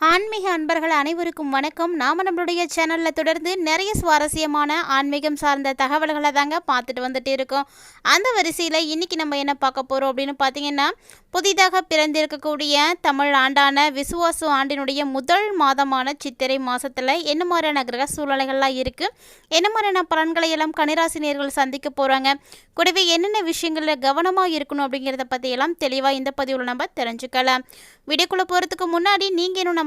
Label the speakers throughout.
Speaker 1: ஆன்மீக அன்பர்கள் அனைவருக்கும் வணக்கம். நாம நம்மளுடைய சேனலில் தொடர்ந்து நிறைய சுவாரஸ்யமான ஆன்மீகம் சார்ந்த தகவல்களை தாங்க பார்த்துட்டு வந்துட்டு இருக்கோம். அந்த வரிசையில் இன்னைக்கு நம்ம என்ன பார்க்க போகிறோம் அப்படின்னு பார்த்தீங்கன்னா புதிதாக பிறந்திருக்கக்கூடிய தமிழ் ஆண்டான விசுவாசு ஆண்டினுடைய முதல் மாதமான சித்திரை மாதத்தில் என்ன மாதிரியான கிரக சூழ்நிலைகள்லாம் இருக்குது என்ன மாதிரியான பலன்களை எல்லாம் கனிராசினியர்கள் சந்திக்க போகிறாங்க கூடவே என்னென்ன விஷயங்களில் கவனமாக இருக்கணும் அப்படிங்கிறத பற்றியெல்லாம் தெளிவாக இந்த பதிவில் நம்ம தெரிஞ்சுக்கலாம். வீடியோக்குள்ளே போகிறதுக்கு முன்னாடி நீங்கள் இன்னும்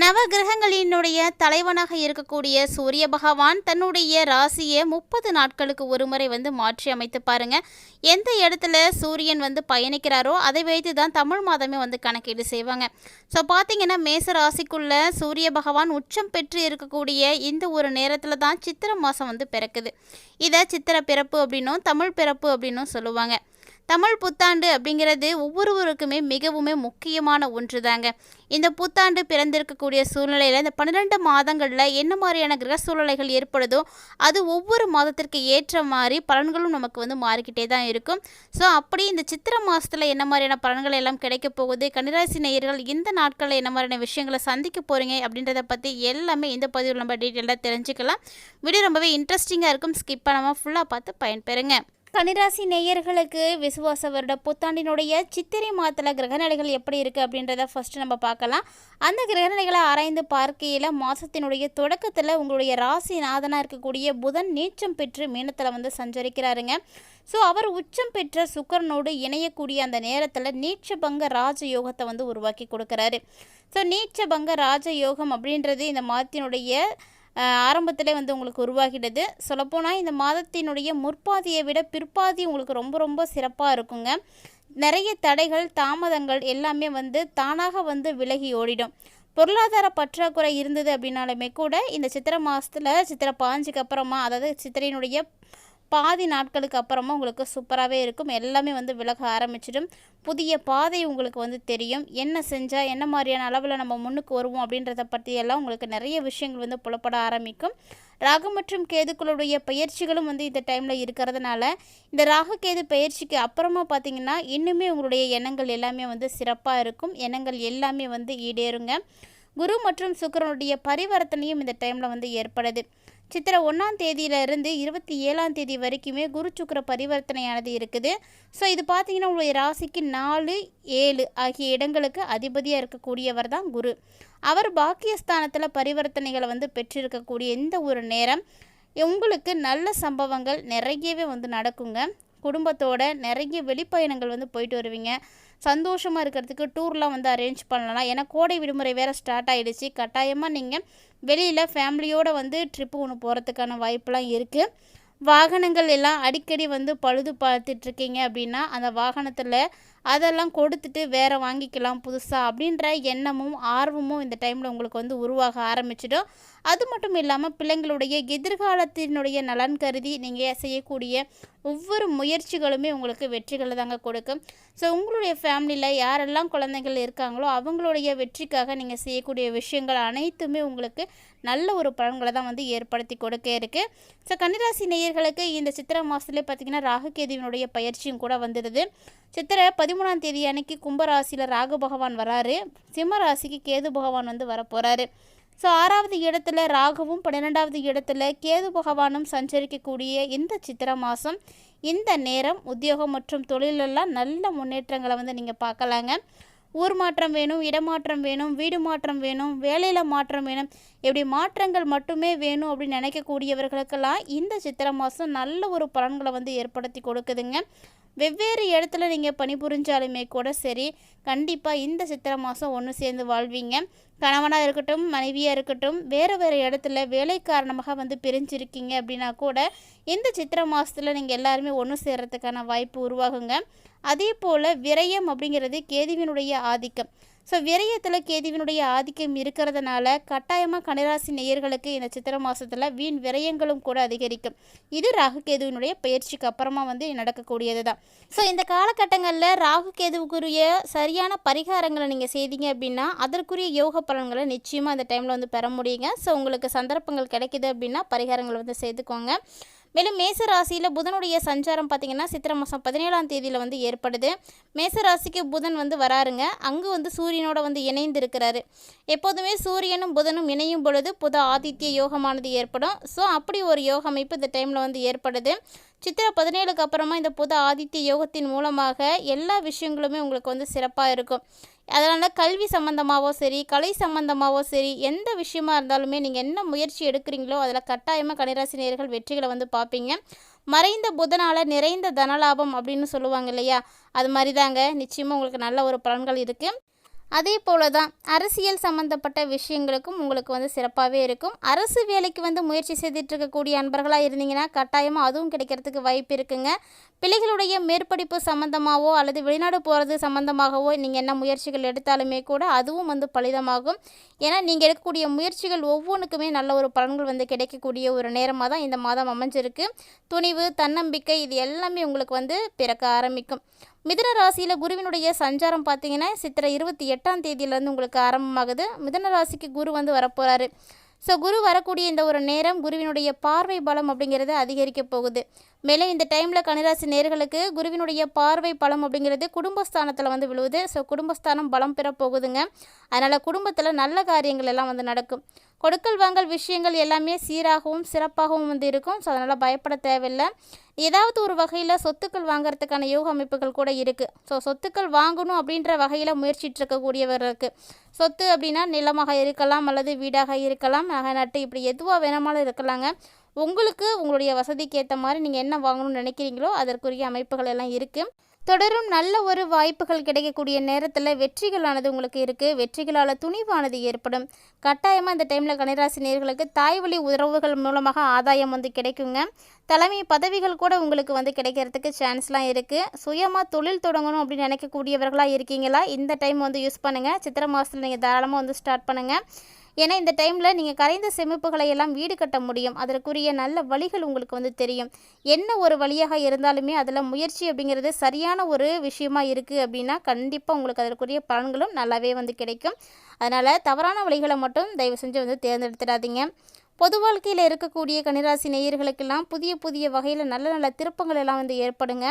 Speaker 1: நவகிரகங்களினுடைய தலைவனாக இருக்கக்கூடிய சூரிய பகவான் தன்னுடைய ராசியை முப்பது நாட்களுக்கு ஒரு முறை வந்து மாற்றி அமைத்து பாருங்க. எந்த இடத்துல சூரியன் வந்து பயணிக்கிறாரோ அதை வைத்து தான் தமிழ் மாதமே வந்து கணக்கீடு செய்வாங்க. ஸோ பார்த்தீங்கன்னா மேச ராசிக்குள்ள சூரிய பகவான் உச்சம் பெற்று இருக்கக்கூடிய இந்த ஒரு நேரத்தில் தான் சித்திரை மாதம் வந்து பிறக்குது. இதை சித்திர பிறப்பு அப்படின்னும் தமிழ் பிறப்பு அப்படின்னும் சொல்லுவாங்க. தமிழ் புத்தாண்டு அப்படிங்கிறது ஒவ்வொருவருக்குமே மிகவுமே முக்கியமான ஒன்று தாங்க இந்த புத்தாண்டு பிறந்திருக்கக்கூடிய சூழ்நிலையில் இந்த பன்னிரெண்டு மாதங்களில் என்ன மாதிரியான கிரக சூழ்நிலைகள் ஏற்படுதோ அது ஒவ்வொரு மாதத்திற்கு ஏற்ற மாதிரி பலன்களும் நமக்கு வந்து மாறிக்கிட்டே தான் இருக்கும். ஸோ அப்படி இந்த சித்திரை மாதத்தில் என்ன மாதிரியான பலன்கள் எல்லாம் கிடைக்க போகுது கன்னிராசி நேயர்கள் இந்த நாட்களில் என்ன மாதிரியான விஷயங்களை சந்திக்க போகிறீங்க அப்படின்றத பற்றி எல்லாமே இந்த பதிவில் நம்ம டீட்டெயிலாக தெரிஞ்சுக்கலாம். வீடியோ ரொம்பவே இன்ட்ரெஸ்டிங்காக இருக்கும். ஸ்கிப் பண்ணாமல் ஃபுல்லாக பார்த்து பயன்பெறுங்க. கன்னிராசி நேயர்களுக்கு விசுவாச வருட புத்தாண்டினுடைய சித்திரை மாதத்தில் கிரகநிலைகள் எப்படி இருக்குது அப்படின்றத ஃபஸ்ட்டு நம்ம பார்க்கலாம். அந்த கிரகநிலைகளை ஆராய்ந்து பார்க்கையில் மாதத்தினுடைய தொடக்கத்தில் உங்களுடைய ராசி நாதனாக இருக்கக்கூடிய புதன் நீச்சம் பெற்று மீனத்தில் வந்து சஞ்சரிக்கிறாருங்க. ஸோ அவர் உச்சம் பெற்ற சுக்கரனோடு இணையக்கூடிய அந்த நேரத்தில் நீச்சபங்க ராஜ யோகத்தை வந்து உருவாக்கி கொடுக்குறாரு. ஸோ நீச்சபங்க ராஜ யோகம் அப்படின்றது இந்த மாதத்தினுடைய ஆரம்பத்திலே வந்து உங்களுக்கு உருவாகிடுது. சொல்லப்போனால் இந்த மாதத்தினுடைய முற்பாதியை விட பிற்பாதி உங்களுக்கு ரொம்ப ரொம்ப சிறப்பாக இருக்குங்க. நிறைய தடைகள் தாமதங்கள் எல்லாமே வந்து தானாக வந்து விலகி ஓடிடும். பொருளாதார பற்றாக்குறை இருந்தது அப்படின்னாலுமே கூட இந்த சித்திரை மாதத்தில் சித்திரை பாஞ்சுக்கு அப்புறமா அதாவது சித்திரையினுடைய பாதி நாட்களுக்கு அப்புறமா உங்களுக்கு சூப்பராகவே இருக்கும். எல்லாமே வந்து விலக ஆரம்பிச்சிடும். புதிய பாதை உங்களுக்கு வந்து தெரியும். என்ன செஞ்சால் என்ன மாதிரியான அளவில் நம்ம முன்னுக்கு வருவோம் அப்படின்றத பற்றியெல்லாம் உங்களுக்கு நிறைய விஷயங்கள் வந்து புலப்பட ஆரம்பிக்கும். ராகு மற்றும் கேதுக்களுடைய பயிற்சிகளும் வந்து இந்த டைமில் இருக்கிறதுனால இந்த ராகு கேது பயிற்சிக்கு அப்புறமா பார்த்தீங்கன்னா இன்னுமே உங்களுடைய எண்ணங்கள் எல்லாமே வந்து சிறப்பாக இருக்கும். எண்ணங்கள் எல்லாமே வந்து ஈடேறுங்க. குரு மற்றும் சுக்கரனுடைய பரிவர்த்தனையும் இந்த டைமில் வந்து ஏற்படுது. சித்திரை ஒன்றாம் தேதியிலிருந்து இருபத்தி ஏழாம் தேதி வரைக்குமே குரு சுக்கர பரிவர்த்தனையானது இருக்குது. ஸோ இது பார்த்தீங்கன்னா உங்களுடைய ராசிக்கு நாலு ஏழு ஆகிய இடங்களுக்கு அதிபதியாக இருக்கக்கூடியவர் தான் குரு. அவர் பாக்கியஸ்தானத்தில் பரிவர்த்தனைகளை வந்து பெற்றிருக்கக்கூடிய இந்த ஒரு நேரம் உங்களுக்கு நல்ல சம்பவங்கள் நிறையவே வந்து நடக்குங்க. குடும்பத்தோட நிறைய வெளிப்பயணங்கள் வந்து போயிட்டு வருவீங்க. சந்தோஷமாக இருக்கிறதுக்கு டூர்லாம் வந்து அரேஞ்ச் பண்ணலாம். ஏன்னா கோடை விடுமுறை வேறு ஸ்டார்ட் ஆகிடுச்சு கட்டாயமாக நீங்கள் வெளியில் ஃபேமிலியோடு வந்து ட்ரிப்பு ஒன்று போகிறதுக்கான வாய்ப்பெலாம் இருக்குது வாகனங்கள் எல்லாம் அடிக்கடி வந்து பழுது பார்த்துட்ருக்கீங்க அப்படின்னா அந்த வாகனத்தில் அதெல்லாம் கொடுத்துட்டு வேறு வாங்கிக்கலாம் புதுசாக அப்படின்ற எண்ணமும் ஆர்வமும் இந்த டைமில் உங்களுக்கு வந்து உருவாக ஆரம்பிச்சிடும். அது மட்டும் இல்லாமல் பிள்ளைங்களுடைய எதிர்காலத்தினுடைய நலன் கருதி நீங்கள் செய்யக்கூடிய ஒவ்வொரு முயற்சிகளுமே உங்களுக்கு வெற்றிகளை தாங்க கொடுக்கும். ஸோ உங்களுடைய ஃபேமிலியில் யாரெல்லாம் குழந்தைகள் இருக்காங்களோ அவங்களுடைய வெற்றிக்காக நீங்கள் செய்யக்கூடிய விஷயங்கள் அனைத்துமே உங்களுக்கு நல்ல ஒரு பலன்களை தான் வந்து ஏற்படுத்தி கொடுக்க இருக்குது ஸோ கன்னிராசி நேயர்களுக்கு இந்த சித்திரை மாதத்துலேயே பார்த்திங்கன்னா ராகுகேதுவினுடைய பயிற்சியும் கூட வந்துடுது. சித்திரை பதிமூணாம் தேதி அன்னைக்கு கும்பராசியில் ராகு பகவான் வராரு. சிம்ம ராசிக்கு கேது பகவான் வந்து வரப்போகிறாரு ஸோ ஆறாவது இடத்துல ராகுவும் பன்னிரெண்டாவது இடத்துல கேது பகவானும் சஞ்சரிக்கக்கூடிய இந்த சித்திரை மாதம் இந்த நேரம் உத்தியோகம் மற்றும் தொழிலெல்லாம் நல்ல முன்னேற்றங்களை வந்து நீங்கள் பார்க்கலாங்க. ஊர் மாற்றம் வேணும் இடமாற்றம் வேணும் வீடு மாற்றம் வேணும் வேலையில் மாற்றம் வேணும். இப்படி மாற்றங்கள் மட்டுமே வேணும் அப்படின்னு நினைக்கக்கூடியவர்களுக்கெல்லாம் இந்த சித்திரை மாதம் நல்ல ஒரு பலன்களை வந்து ஏற்படுத்தி கொடுக்குதுங்க. வெவ்வேறு இடத்துல நீங்கள் பணிபுரிஞ்சாலுமே கூட சரி கண்டிப்பாக இந்த சித்திரை மாதம் ஒன்று சேர்ந்து வாழ்வீங்க. கணவனாக இருக்கட்டும் மனைவியாக இருக்கட்டும் வேறு வேறு இடத்துல வேலை காரணமாக வந்து பிரிஞ்சிருக்கீங்க அப்படின்னா கூட இந்த சித்திரை மாதத்தில் நீங்கள் எல்லாருமே ஒன்று சேர்கிறதுக்கான வாய்ப்பு உருவாகுங்க. அதே போல் விரயம் அப்படிங்கிறது கேதுவினுடைய ஆதிக்கம். ஸோ விரயத்தில் கேதுவினுடைய ஆதிக்கம் இருக்கிறதுனால கட்டாயமாக கனிராசி நேயர்களுக்கு இந்த சித்திரை மாதத்தில் வீண் விரயங்களும் கூட அதிகரிக்கும். இது ராகு கேதுவினுடைய பயிற்சிக்கு அப்புறமா வந்து நடக்கக்கூடியது தான் ஸோ இந்த காலகட்டங்களில் ராகு கேதுவுக்குரிய சரியான பரிகாரங்களை நீங்கள் செய்தீங்க அப்படின்னா அதற்குரிய யோக பலன்களை நிச்சயமாக அந்த டைமில் வந்து பெற முடியுங்க. ஸோ உங்களுக்கு சந்தர்ப்பங்கள் கிடைக்கிது அப்படின்னா பரிகாரங்களை வந்து செய்துக்கோங்க. மேலும் மேச ராசியில் புதனுடைய சஞ்சாரம் பார்த்திங்கன்னா சித்திரை மாதம் பதினேழாம் தேதியில் வந்து ஏற்படுது. மேச ராசிக்கு புதன் வந்து வராருங்க. அங்கு வந்து சூரியனோட வந்து இணைந்து இருக்கிறாரு எப்போதுமே சூரியனும் புதனும் இணையும் பொழுது புத ஆதித்ய யோகமானது ஏற்படும். ஸோ அப்படி ஒரு யோக அமைப்பு இந்த டைமில் வந்து ஏற்படுது. சித்திரை பதினேழுக்கு அப்புறமா இந்த புத ஆதித்ய யோகத்தின் மூலமாக எல்லா விஷயங்களுமே உங்களுக்கு வந்து சிறப்பாக இருக்கும். அதனால் கல்வி சம்மந்தமாகவோ சரி கலை சம்மந்தமாகவோ சரி எந்த விஷயமா இருந்தாலுமே நீங்கள் என்ன முயற்சி எடுக்கிறீங்களோ அதில் கட்டாயமாக கனிராசி நேர்கள் வெற்றிகளை வந்து பார்ப்பீங்க. மறைந்த புதனால் நிறைந்த தனலாபம் அப்படின்னு சொல்லுவாங்க இல்லையா? அது மாதிரி தாங்க நிச்சயமாக உங்களுக்கு நல்ல ஒரு பலன்கள் இருக்குது அதே போல தான் அரசியல் சம்மந்தப்பட்ட விஷயங்களுக்கும் உங்களுக்கு வந்து சிறப்பாகவே இருக்கும். அரசு வேலைக்கு வந்து முயற்சி செய்துட்டு இருக்கக்கூடிய அன்பர்களாக இருந்தீங்கன்னா கட்டாயமாக அதுவும் கிடைக்கிறதுக்கு வாய்ப்பு இருக்குங்க. பிள்ளைகளுடைய மேற்படிப்பு சம்மந்தமாகவோ அல்லது வெளிநாடு போகிறது சம்மந்தமாகவோ நீங்கள் என்ன முயற்சிகள் எடுத்தாலுமே கூட அதுவும் வந்து பலிதமாகும். ஏன்னா நீங்கள் எடுக்கக்கூடிய முயற்சிகள் ஒவ்வொன்றுக்குமே நல்ல ஒரு பலன்கள் வந்து கிடைக்கக்கூடிய ஒரு நேரமாக தான் இந்த மாதம் அமைஞ்சிருக்கு. துணிவு தன்னம்பிக்கை இது எல்லாமே உங்களுக்கு வந்து பிறக்க ஆரம்பிக்கும். மிதன ராசியில் குருவினுடைய சஞ்சாரம் பார்த்தீங்கன்னா சித்திரை இருபத்தி எட்டாம் தேதியிலேருந்து உங்களுக்கு ஆரம்பமாகுது. மிதன ராசிக்கு குரு வந்து வரப்போகிறாரு ஸோ குரு வரக்கூடிய இந்த ஒரு நேரம் குருவினுடைய பார்வை பலம் அப்படிங்கிறது அதிகரிக்க போகுது. மேலும் இந்த டைமில் கனிராசி நேர்களுக்கு குருவினுடைய பார்வை பலம் அப்படிங்கிறது குடும்பஸ்தானத்தில் வந்து விழுவுது. ஸோ குடும்பஸ்தானம் பலம் பெற போகுதுங்க. அதனால் குடும்பத்தில் நல்ல காரியங்கள் எல்லாம் வந்து நடக்கும். கொடுக்கல் வாங்கல் விஷயங்கள் எல்லாமே சீராகவும் சிறப்பாகவும் வந்து இருக்கும். ஸோ அதனால் பயப்பட தேவையில்லை. ஏதாவது ஒரு வகையில் சொத்துக்கள் வாங்குறதுக்கான யோக அமைப்புகள் கூட இருக்குது ஸோ சொத்துக்கள் வாங்கணும் அப்படின்ற வகையில் முயற்சிட்டுருக்கக்கூடியவர்களுக்கு சொத்து அப்படின்னா நிலமாக இருக்கலாம் அல்லது வீடாக இருக்கலாம். நகை நட்டு இப்படி எதுவாக வேணாமாலும் இருக்கலாங்க. உங்களுக்கு உங்களுடைய வசதிக்கு ஏற்ற மாதிரி நீங்கள் என்ன வாங்கணும்னு நினைக்கிறீங்களோ அதற்குரிய அமைப்புகள் எல்லாம் இருக்குது தொடரும் நல்ல ஒரு வாய்ப்புகள் கிடைக்கக்கூடிய நேரத்தில் வெற்றிகளானது உங்களுக்கு இருக்குது வெற்றிகளால் துணிவானது ஏற்படும். கட்டாயமாக இந்த டைமில் கனிராசி நேர்களுக்கு தாய் வழி உறவுகள் மூலமாக ஆதாயம் வந்து கிடைக்குங்க. தலைமை பதவிகள் கூட உங்களுக்கு வந்து கிடைக்கிறதுக்கு சான்ஸ்லாம் இருக்குது சுயமாக தொழில் தொடங்கணும் அப்படின்னு நினைக்கக்கூடியவர்களாக இருக்கீங்களா? இந்த டைம் வந்து யூஸ் பண்ணுங்கள் சித்திரை மாதத்தில் நீங்கள் தாராளமாக வந்து ஸ்டார்ட் பண்ணுங்கள் ஏன்னா இந்த டைமில் நீங்கள் கரைந்த செமிப்புகளை எல்லாம் வீடு கட்ட முடியும். அதற்குரிய நல்ல வழிகள் உங்களுக்கு வந்து தெரியும். என்ன ஒரு வழியாக இருந்தாலுமே அதில் முயற்சி அப்படிங்கிறது சரியான ஒரு விஷயமா இருக்குது அப்படின்னா கண்டிப்பாக உங்களுக்கு அதற்குரிய பலன்களும் நல்லாவே வந்து கிடைக்கும். அதனால் தவறான வழிகளை மட்டும் தயவு செஞ்சு வந்து தேர்ந்தெடுத்துடாதீங்க. பொது வாழ்க்கையில் இருக்கக்கூடிய கன்னிராசி நேயர்களுக்கெல்லாம் புதிய புதிய வகையில் நல்ல நல்ல திருப்பங்கள் எல்லாம் வந்து ஏற்படுங்க.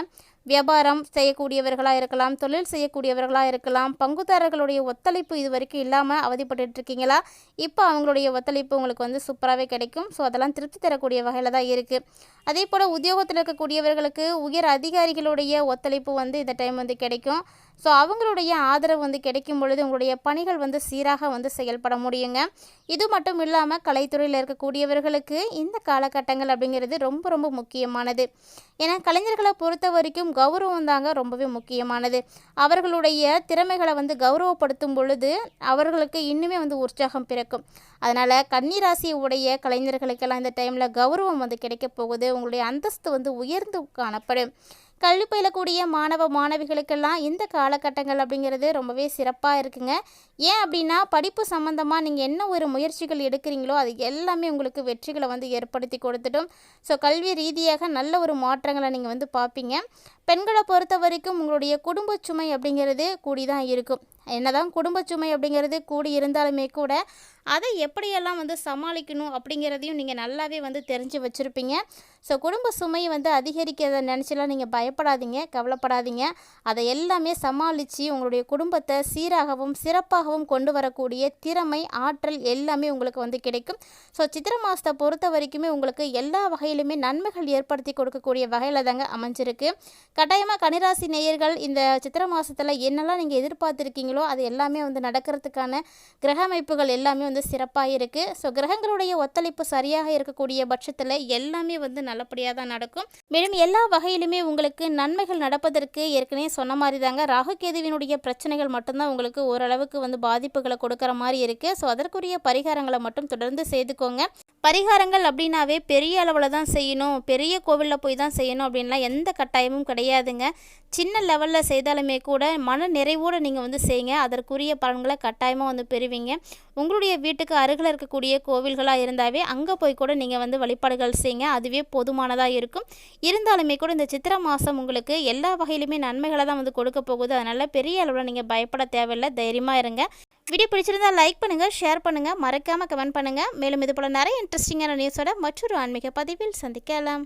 Speaker 1: வியாபாரம் செய்யக்கூடியவர்களாக இருக்கலாம் தொழில் செய்யக்கூடியவர்களாக இருக்கலாம் பங்குதாரர்களுடைய ஒத்துழைப்பு இது வரைக்கும் இல்லாமல் அவதிப்பட்டு இருக்கீங்களா இப்போ அவங்களுடைய ஒத்துழைப்பு உங்களுக்கு வந்து சூப்பராகவே கிடைக்கும். ஸோ அதெல்லாம் திருப்தி தரக்கூடிய வகையில் தான் இருக்குது அதே போல் உத்தியோகத்தில் இருக்கக்கூடியவர்களுக்கு உயர் அதிகாரிகளுடைய ஒத்துழைப்பு வந்து இந்த டைம் வந்து கிடைக்கும். ஸோ அவங்களுடைய ஆதரவு வந்து கிடைக்கும் பொழுது உங்களுடைய பணிகள் வந்து சீராக வந்து செயல்பட முடியுங்க. இது மட்டும் இல்லாமல் கலைத்துறையில் இருக்கக்கூடியவர்களுக்கு இந்த காலகட்டங்கள் அப்படிங்கிறது ரொம்ப ரொம்ப முக்கியமானது. ஏன்னா கலைஞர்களை பொறுத்த வரைக்கும் கௌரவம் தாங்க ரொம்பவே முக்கியமானது. அவர்களுடைய திறமைகளை வந்து கௌரவப்படுத்தும் பொழுது அவர்களுக்கு இன்னுமே வந்து உற்சாகம் பிறக்கும். அதனால் கன்னிராசி உடைய கலைஞர்களுக்கெல்லாம் இந்த டைமில் கௌரவம் வந்து கிடைக்க போகுது. உங்களுடைய அந்தஸ்து வந்து உயர்ந்து காணப்படும். கல்வி பயிலக்கூடிய மாணவ மாணவிகளுக்கெல்லாம் இந்த காலகட்டங்கள் அப்படிங்கிறது ரொம்பவே சிறப்பாக இருக்குங்க. ஏன் அப்படின்னா படிப்பு சம்மந்தமாக நீங்கள் என்ன ஒரு முயற்சிகள் எடுக்கிறீங்களோ அது எல்லாமே உங்களுக்கு வெற்றிகளை வந்து ஏற்படுத்தி கொடுத்துட்டும் ஸோ கல்வி ரீதியாக நல்ல ஒரு மாற்றங்களை நீங்கள் வந்து பார்ப்பீங்க. பெண்களை பொறுத்த வரைக்கும் உங்களுடைய குடும்ப சுமை அப்படிங்கிறது கூடி தான் இருக்கும். என்னதான் குடும்ப சுமை அப்படிங்கிறது கூடி இருந்தாலுமே கூட அதை எப்படியெல்லாம் வந்து சமாளிக்கணும் அப்படிங்கிறதையும் நீங்கள் நல்லாவே வந்து தெரிஞ்சு வச்சுருப்பீங்க. ஸோ குடும்ப சுமையை வந்து அதிகரிக்கிறத நினச்சிலாம் நீங்கள் பயப்படாதீங்க கவலைப்படாதீங்க. அதை எல்லாமே சமாளித்து உங்களுடைய குடும்பத்தை சீராகவும் சிறப்பாகவும் கொண்டு வரக்கூடிய திறமை ஆற்றல் எல்லாமே உங்களுக்கு வந்து கிடைக்கும். ஸோ சித்திரை மாதத்தை பொறுத்த வரைக்குமே உங்களுக்கு எல்லா வகையிலுமே நன்மைகள் ஏற்படுத்தி கொடுக்கக்கூடிய வகையில் தாங்க அமைஞ்சிருக்கு. கட்டாயமாக கனிராசி நேயர்கள் இந்த சித்திரை மாதத்தில் என்னெல்லாம் நீங்கள் எதிர்பார்த்துருக்கீங்களோ அது எல்லாமே வந்து நடக்கிறதுக்கான கிரக அமைப்புகள் எல்லாமே வந்து சிறப்பாக இருக்குது ஸோ கிரகங்களுடைய ஒத்துழைப்பு சரியாக இருக்கக்கூடிய பட்சத்தில் எல்லாமே வந்து நல்லபடியாக தான் நடக்கும். மேலும் எல்லா வகையிலுமே உங்களுக்கு நன்மைகள் நடப்பதற்கு ஏற்கனவே சொன்ன மாதிரி தாங்க ராகுகேதுவினுடைய பிரச்சனைகள் மட்டும்தான் உங்களுக்கு ஓரளவுக்கு வந்து பாதிப்புகளை கொடுக்குற மாதிரி இருக்குது ஸோ அதற்குரிய பரிகாரங்களை மட்டும் தொடர்ந்து செய்துக்கோங்க. பரிகாரங்கள் அப்படின்னாவே பெரிய அளவில் தான் செய்யணும். பெரிய கோவிலில் போய் தான் செய்யணும் அப்படின்லாம் எந்த கட்டாயமும் கிடையாதுங்க. சின்ன லெவலில் செய்தாலுமே கூட மன நிறைவோடு நீங்கள் வந்து செய்யுங்க. அதற்குரிய பலன்களை கட்டாயமாக வந்து பெறுவீங்க. உங்களுடைய வீட்டுக்கு அருகில் இருக்கக்கூடிய கோவில்களாக இருந்தாவே அங்கே போய் கூட நீங்கள் வந்து வழிபாடுகள் செய்யுங்க. அதுவே போதுமானதாக இருக்கும். இருந்தாலுமே கூட இந்த சித்திரை மாதம் உங்களுக்கு எல்லா வகையிலுமே நன்மைகளை தான் வந்து கொடுக்க போகுது. அதனால் பெரிய அளவில் நீங்கள் பயப்பட தேவையில்லை. தைரியமாக இருங்க. வீடியோ பிடிச்சிருந்தால் லைக் பண்ணுங்கள் ஷேர் பண்ணுங்கள் மறக்காமல் கமெண்ட் பண்ணுங்கள் மேலும் இது போல் நிறைய இன்ட்ரெஸ்டிங்கான நியூஸோட மற்றொரு ஆன்மீக பதிவில் சந்திக்கலாம்.